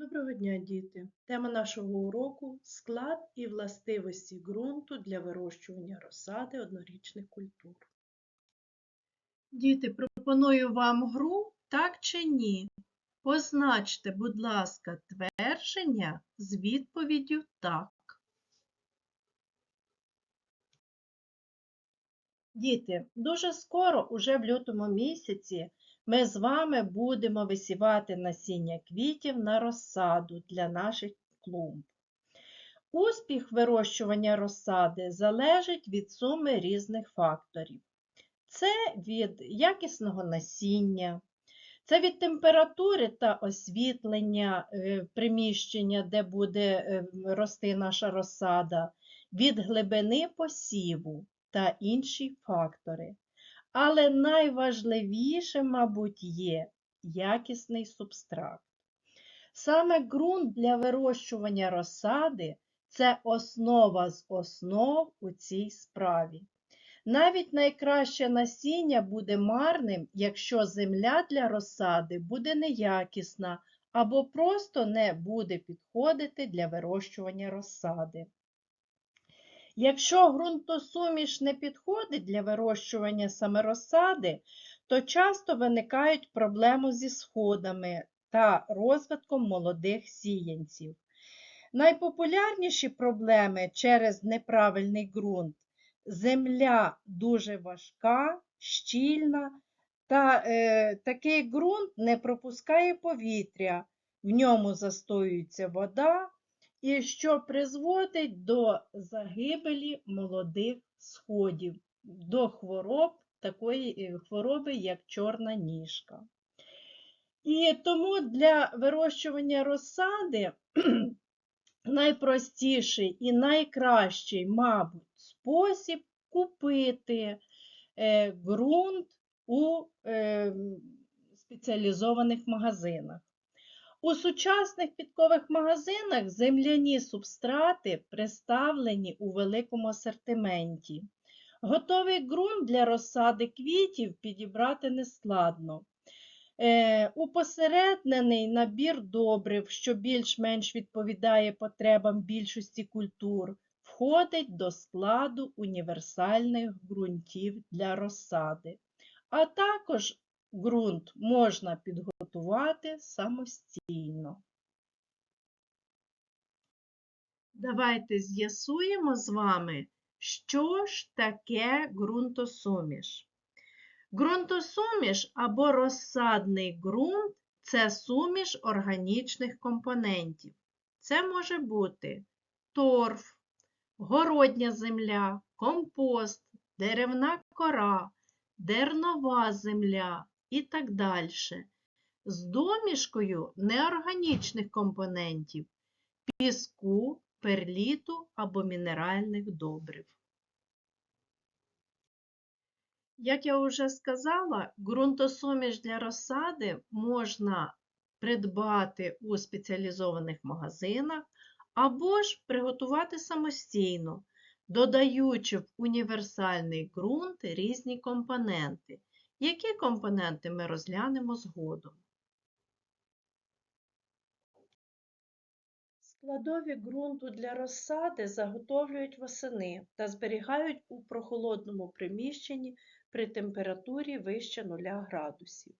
Доброго дня, діти! Тема нашого уроку склад і властивості ґрунту для вирощування розсади однорічних культур. Діти, пропоную вам гру так чи ні. Позначте, будь ласка, твердження з відповіддю так. Діти, дуже скоро, уже в лютому місяці, ми з вами будемо висівати насіння квітів на розсаду для наших клумб. Успіх вирощування розсади залежить від суми різних факторів. Це від якісного насіння, це від температури та освітлення е, приміщення, де буде е, рости наша розсада, від глибини посіву та інші фактори. Але найважливіше, мабуть, є якісний субстрат. Саме ґрунт для вирощування розсади це основа з основ у цій справі. Навіть найкраще насіння буде марним, якщо земля для розсади буде неякісна або просто не буде підходити для вирощування розсади. Якщо ґрунтосуміш не підходить для вирощування саме розсади, то часто виникають проблеми зі сходами та розвитком молодих сіянців. Найпопулярніші проблеми через неправильний ґрунт земля дуже важка, щільна, та е, такий ґрунт не пропускає повітря, в ньому застоюється вода, і що призводить до загибелі молодих сходів, до хвороб, такої е, хвороби, як чорна ніжка. І тому для вирощування розсади найпростіший і найкращий, мабуть, спосіб купити е, ґрунт у е, спеціалізованих магазинах. У сучасних підкових магазинах земляні субстрати представлені у великому асортименті. Готовий ґрунт для розсади квітів підібрати нескладно. Е, Упосереднений набір добрив, що більш-менш відповідає потребам більшості культур, входить до складу універсальних ґрунтів для розсади. А також ґрунт можна підготувати самостійно. Давайте з'ясуємо з вами, що ж таке ґрунтосуміш. Ґрунтосуміш або розсадний ґрунт це суміш органічних компонентів. Це може бути торф, городня земля, компост, деревна кора, дернова земля і так далі. З домішкою неорганічних компонентів піску, перліту або мінеральних добрив. Як я вже сказала, ґрунтосуміш для розсади можна придбати у спеціалізованих магазинах або ж приготувати самостійно, додаючи в універсальний ґрунт різні компоненти. Які компоненти ми розглянемо згодом? Складові ґрунту для розсади заготовлюють восени та зберігають у прохолодному приміщенні при температурі вище 0 градусів.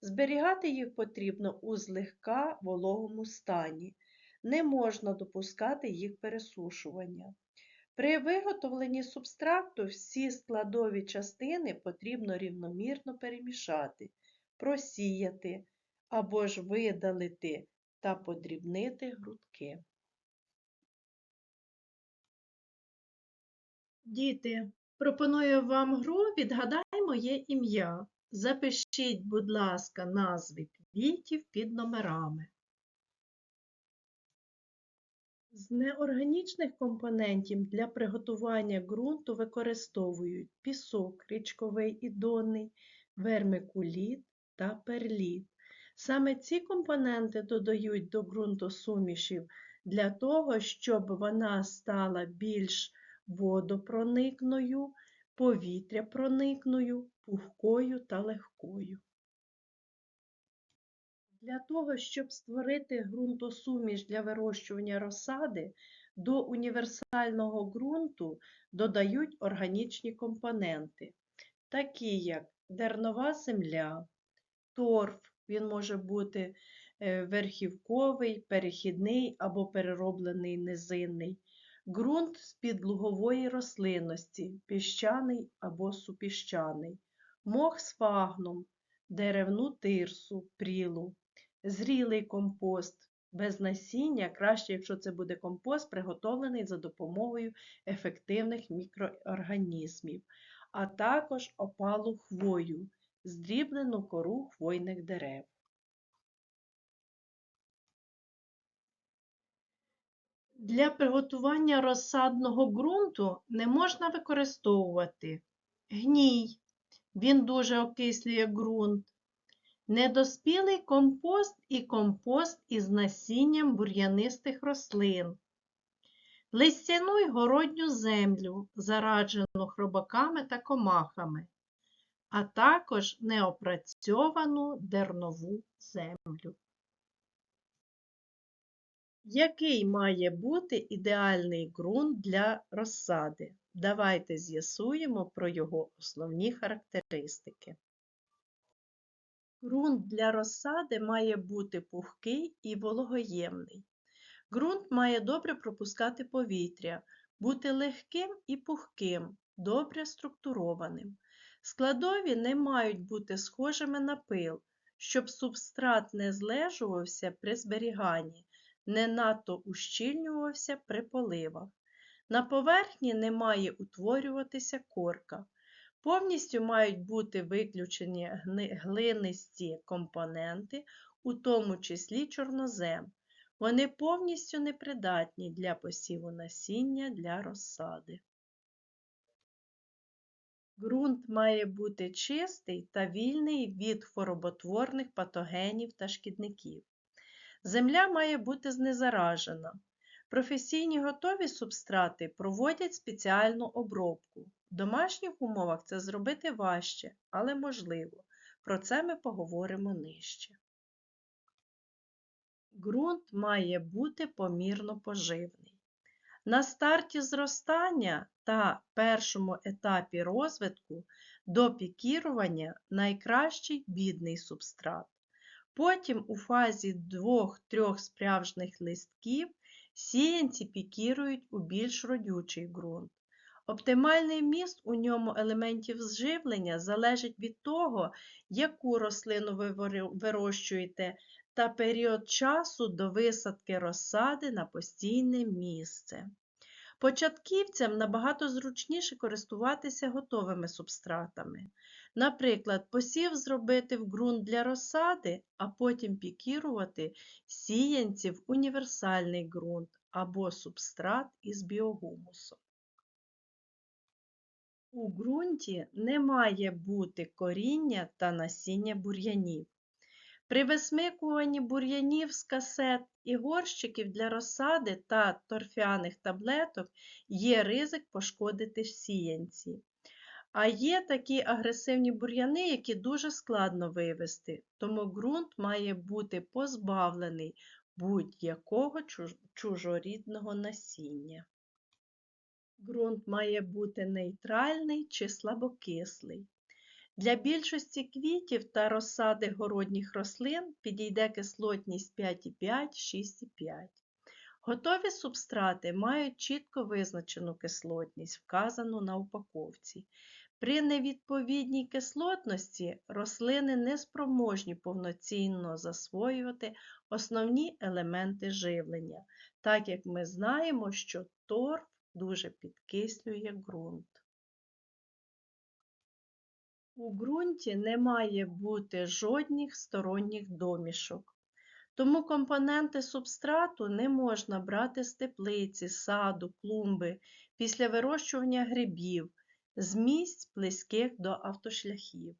Зберігати їх потрібно у злегка вологому стані. Не можна допускати їх пересушування. При виготовленні субстракту всі складові частини потрібно рівномірно перемішати, просіяти або ж видалити та подрібнити грудки. Діти, пропоную вам гру «Відгадай моє ім'я». Запишіть, будь ласка, назви квітів під номерами. З неорганічних компонентів для приготування ґрунту використовують пісок річковий і вермикуліт та перліт. Саме ці компоненти додають до ґрунтосумішів для того, щоб вона стала більш водопроникною, повітряпроникною, пухкою та легкою. Для того, щоб створити ґрунтосуміш для вирощування розсади, до універсального ґрунту додають органічні компоненти, такі як дернова земля, торф, він може бути е, верхівковий, перехідний або перероблений низинний, ґрунт з підлугової рослинності, піщаний або супіщаний, мох з фагном, деревну тирсу, прілу, зрілий компост. Без насіння, краще, якщо це буде компост, приготовлений за допомогою ефективних мікроорганізмів, а також опалу хвою, здріблену кору хвойних дерев. Для приготування розсадного ґрунту не можна використовувати гній, він дуже окислює ґрунт, недоспілий компост і компост із насінням бур'янистих рослин, листяну й городню землю, зараджену хробаками та комахами, а також неопрацьовану дернову землю. Який має бути ідеальний ґрунт для розсади? Давайте з'ясуємо про його основні характеристики. Ґрунт для розсади має бути пухкий і вологоємний. Ґрунт має добре пропускати повітря, бути легким і пухким, добре структурованим. Складові не мають бути схожими на пил, щоб субстрат не злежувався при зберіганні, не надто ущільнювався при поливах. На поверхні не має утворюватися корка. Повністю мають бути виключені глинисті компоненти, у тому числі чорнозем. Вони повністю непридатні для посіву насіння для розсади. Ґрунт має бути чистий та вільний від хвороботворних патогенів та шкідників. Земля має бути знезаражена. Професійні готові субстрати проводять спеціальну обробку. В домашніх умовах це зробити важче, але можливо. Про це ми поговоримо нижче. Ґрунт має бути помірно поживний. На старті зростання та першому етапі розвитку до пікірування найкращий бідний субстрат. Потім у фазі двох-трьох справжніх листків сіянці пікірують у більш родючий ґрунт. Оптимальний міст у ньому елементів зживлення залежить від того, яку рослину ви вирощуєте, та період часу до висадки розсади на постійне місце. Початківцям набагато зручніше користуватися готовими субстратами. Наприклад, посів зробити в ґрунт для розсади, а потім пікірувати сіянці в універсальний ґрунт або субстрат із біогумусом. У ґрунті не має бути коріння та насіння бур'янів. При висмикуванні бур'янів з касет і горщиків для розсади та торфяних таблеток є ризик пошкодити сіянці. А є такі агресивні бур'яни, які дуже складно вивести, тому ґрунт має бути позбавлений будь-якого чужорідного насіння. Ґрунт має бути нейтральний чи слабокислий. Для більшості квітів та розсади городніх рослин підійде кислотність 5,5-6,5. Готові субстрати мають чітко визначену кислотність, вказану на упаковці. При невідповідній кислотності рослини не спроможні повноцінно засвоювати основні елементи живлення, так як ми знаємо, що торф дуже підкислює ґрунт. У ґрунті не має бути жодних сторонніх домішок. Тому компоненти субстрату не можна брати з теплиці, саду, клумби після вирощування грибів з місць близьких до автошляхів.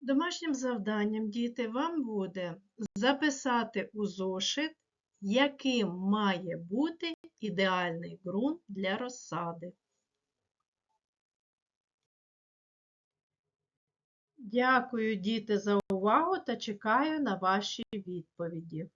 Домашнім завданням, діти, вам буде записати у зошит, яким має бути ідеальний ґрунт для розсади. Дякую, діти, за увагу та чекаю на ваші відповіді.